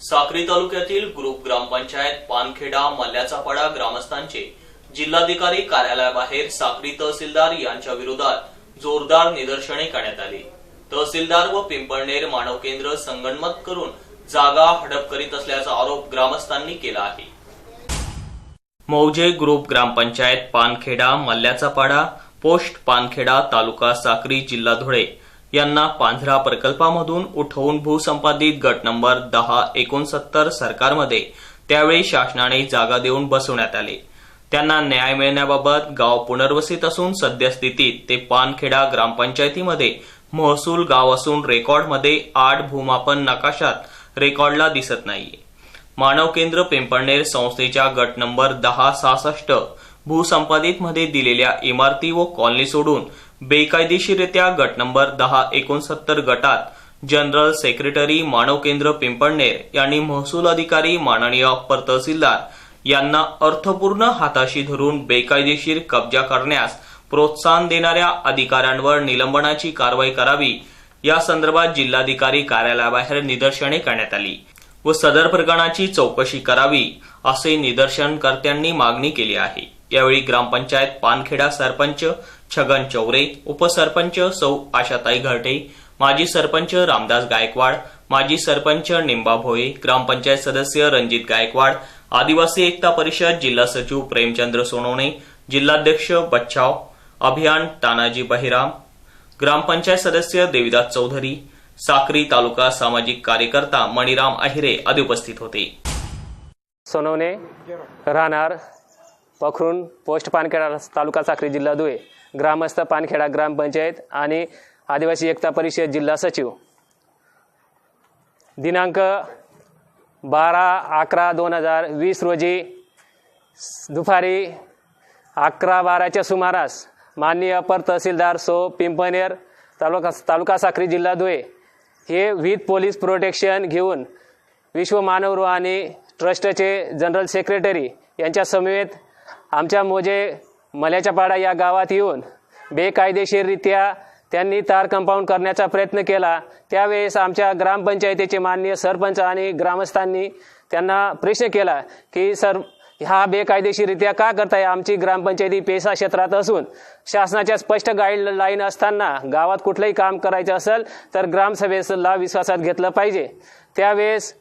साक्री तालुक्यातील ग्रुप ग्रामपंचायत पानखेडा मल्ल्याचापाडा ग्रामस्थांचे जिल्हाधिकारी कार्यालयाबाहेर साक्री तहसीलदार यांच्या विरोधात जोरदार निदर्शने करण्यात आली. तहसीलदार व पिंपळनेर मानव केंद्र संगणमत करून जागा हडप करीत असल्याचा आरोप ग्रामस्थांनी केला आहे. मौजे ग्रुप ग्रामपंचायत पानखेडा मल्ल्याचापाडा पोस्ट पानखेडा तालुका साक्री जिल्हा धुळे यांना पांझरा प्रकल्पामधून उठवून भूसंपादित गट नंबर दहा एकोणसत्तर सरकारमध्ये त्यावेळी शासनाने जागा देऊन बसवण्यात आले. त्यांना न्याय मिळण्याबाबत गाव पुनर्वसित असून सद्यस्थितीत ते पानखेडा ग्रामपंचायतीमध्ये महसूल गाव असून रेकॉर्डमध्ये आठ भूमापन नकाशात रेकॉर्डला दिसत नाही मानव केंद्र पिंपळनेर संस्थेच्या गट नंबर दहा सहासष्ट भूसंपादित मध्ये दिलेल्या इमारती व कॉलनी सोडून बेकायदेशीररित्या गट नंबर दहा एकोणसत्तर गटात जनरल सेक्रेटरी मानव केंद्र पिंपळनेर यांनी महसूल अधिकारी माननीय अप्पर तहसीलदार यांना अर्थपूर्ण हाताशी धरून बेकायदेशीर कब्जा करण्यास प्रोत्साहन देणाऱ्या अधिकाऱ्यांवर निलंबनाची कारवाई करावी या संदर्भात जिल्हाधिकारी कार्यालयाबाहेर निदर्शने करण्यात आली व सदर प्रकरणाची चौकशी करावी असे निदर्शनकर्त्यांनी मागणी केली आहे. यावेळी ग्रामपंचायत पानखेडा सरपंच छगन चौरे उपसरपंच सौ आशाताई घरटे माजी सरपंच रामदास गायकवाड माजी सरपंच निंबा भोये ग्रामपंचायत सदस्य रणजित गायकवाड आदिवासी एकता परिषद जिल्हा सचिव प्रेमचंद्र सोनवणे जिल्हाध्यक्ष बच्छाव अभियान तानाजी बहिराम ग्रामपंचायत सदस्य देविदास चौधरी साक्री तालुका सामाजिक कार्यकर्ता मणिराम अहिरे आदी उपस्थित होते. सोनवणे राहणार पखरून पोस्ट पानखेडा तालुका साक्री जिल्हा धुळे. ग्रामस्थ पानखेडा ग्रामपंचायत आणि आदिवासी एकता परिषद जिल्हा सचिव. दिनांक बारा अकरा दोन हजार वीस रोजी दुपारी अकरा बाराच्या सुमारास माननीय अपर तहसीलदार सो पिंपनेर तालुका तालुका साखरी जिल्हा धुळे हे विथ पोलीस प्रोटेक्शन घेऊन विश्व मानवरू आणि ट्रस्टचे जनरल सेक्रेटरी यांच्या समवेत आमच्या मोजे मल्याच्या पाडा या गावात येऊन बेकायदेशीररित्या त्यांनी तार कंपाऊंड करण्याचा प्रयत्न केला. त्यावेळेस आमच्या ग्रामपंचायतीचे माननीय सरपंच आणि ग्रामस्थांनी त्यांना प्रश्न केला की सर हा बेकायदेशीररित्या का करताय? आमची ग्रामपंचायती पेसा क्षेत्रात असून शासनाच्या स्पष्ट गाईडलाईन असताना गावात कुठलंही काम करायचं असेल तर ग्रामसभेला विश्वासात घेतलं पाहिजे. त्यावेळेस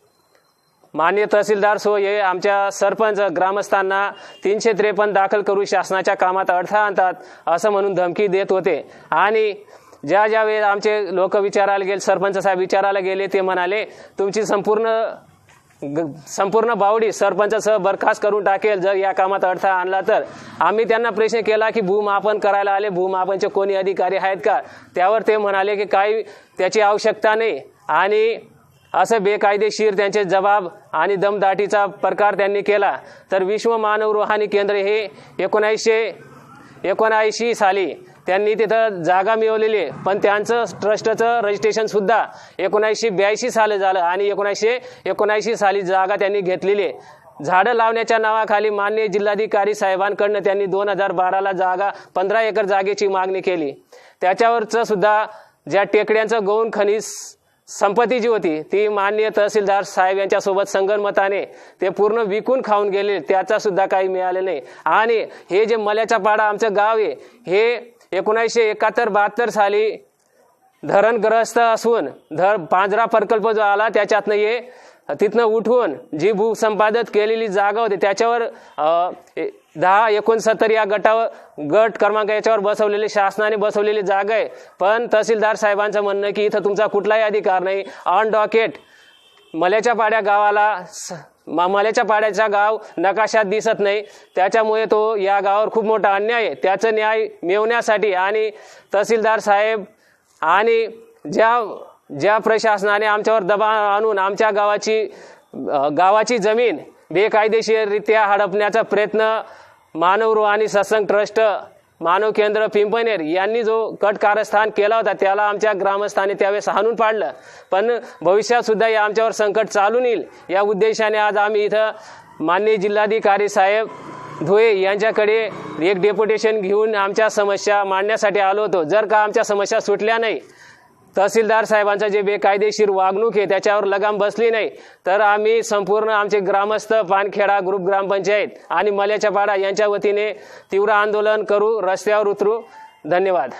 मान्य तहसीलदार सो हे आमच्या सरपंच ग्रामस्थांना तीनशे त्रेपन्न दाखल करू शासनाच्या कामात अडथळा आणतात असं म्हणून धमकी देत होते. आणि ज्या ज्या वेळेस आमचे लोक विचारायला गेले सरपंच साहेब विचारायला गेले ते म्हणाले तुमची संपूर्ण ग- संपूर्ण बावडी सरपंचासह बरखास्त करून टाकेल जर या कामात अडथळा आणला तर. आम्ही त्यांना प्रश्न केला की भूमापन करायला आले भूमापनचे कोणी अधिकारी आहेत का? त्यावर ते म्हणाले की काही त्याची आवश्यकता नाही. आणि असं बेकायदेशीर त्यांचे जबाब आणि दमदाटीचा प्रकार त्यांनी केला. तर विश्व मानव रुहानी केंद्र हे एकोणीसशे एकोणऐंशी साली त्यांनी तिथं जागा मिळवलेली आहे. पण त्यांचं ट्रस्टचं रजिस्ट्रेशन सुद्धा एकोणीसशे ब्याऐंशी साली झालं आणि एकोणीसशे एकोणऐंशी साली जागा त्यांनी घेतलेली आहे. झाडं लावण्याच्या नावाखाली मान्य जिल्हाधिकारी साहेबांकडनं त्यांनी दोन हजार बाराला जागा पंधरा एकर जागेची मागणी केली. त्याच्यावरचं सुद्धा ज्या टेकड्यांचं गौण खनिज संपत्ती जी होती ती माननीय तहसीलदार साहेब यांच्यासोबत संगनमताने ते पूर्ण विकून खाऊन गेले त्याचा सुद्धा काही मिळाले नाही. आणि हे जे मल्याचा पाडा आमचं गाव आहे हे एकोणीसशे एकाहत्तर बहात्तर साली धरणग्रस्त असून धर पांजरा प्रकल्प जो आला त्याच्यातनं हे तिथनं उठवून जी भूसंपादित केलेली जागा होती त्याच्यावर ए- दहा एकोणसत्तर या गटावर गट क्रमांक याच्यावर बसवलेली शासनाने बसवलेली जागा आहे. पण तहसीलदार साहेबांचं म्हणणं की इथं तुमचा कुठलाही अधिकार नाही. ऑन डॉकेट मल्याच्या पाड्या गावाला स- मल्याच्या पाड्याचा गाव नकाशात दिसत नाही. त्याच्यामुळे तो या गावावर खूप मोठा अन्याय आहे. त्याचं न्याय मिळवण्यासाठी आणि तहसीलदार साहेब आणि ज्या ज्या प्रशासनाने आमच्यावर दबाव आणून आमच्या गावाची गावाची जमीन बेकायदेशीररित्या हडपण्याचा प्रयत्न मानव आणि सत्संग ट्रस्ट मानव केंद्र पिंपनेर यांनी जो कट कारस्थान केला होता त्याला आमच्या ग्रामस्थानी त्यावेळेस हाणून पाडलं. पण भविष्यात सुद्धा या आमच्यावर संकट चालून येईल या उद्देशाने आज आम्ही इथं माननीय जिल्हाधिकारी साहेब धुळे यांच्याकडे एक डेप्युटेशन घेऊन आमच्या समस्या मांडण्यासाठी आलो होतो. जर का आमच्या समस्या सुटल्या नाही तहसीलदार साहेबांचा जे बेकायदेशीर वागणूक आहे त्याच्यावर लगाम बसली नाही. तर आम्ही संपूर्ण आमचे ग्रामस्थ पानखेडा ग्रुप ग्रामपंचायत आणि मल्याच्या पाडा यांच्या वतीने तीव्र आंदोलन करू रस्त्यावर उतरू. धन्यवाद.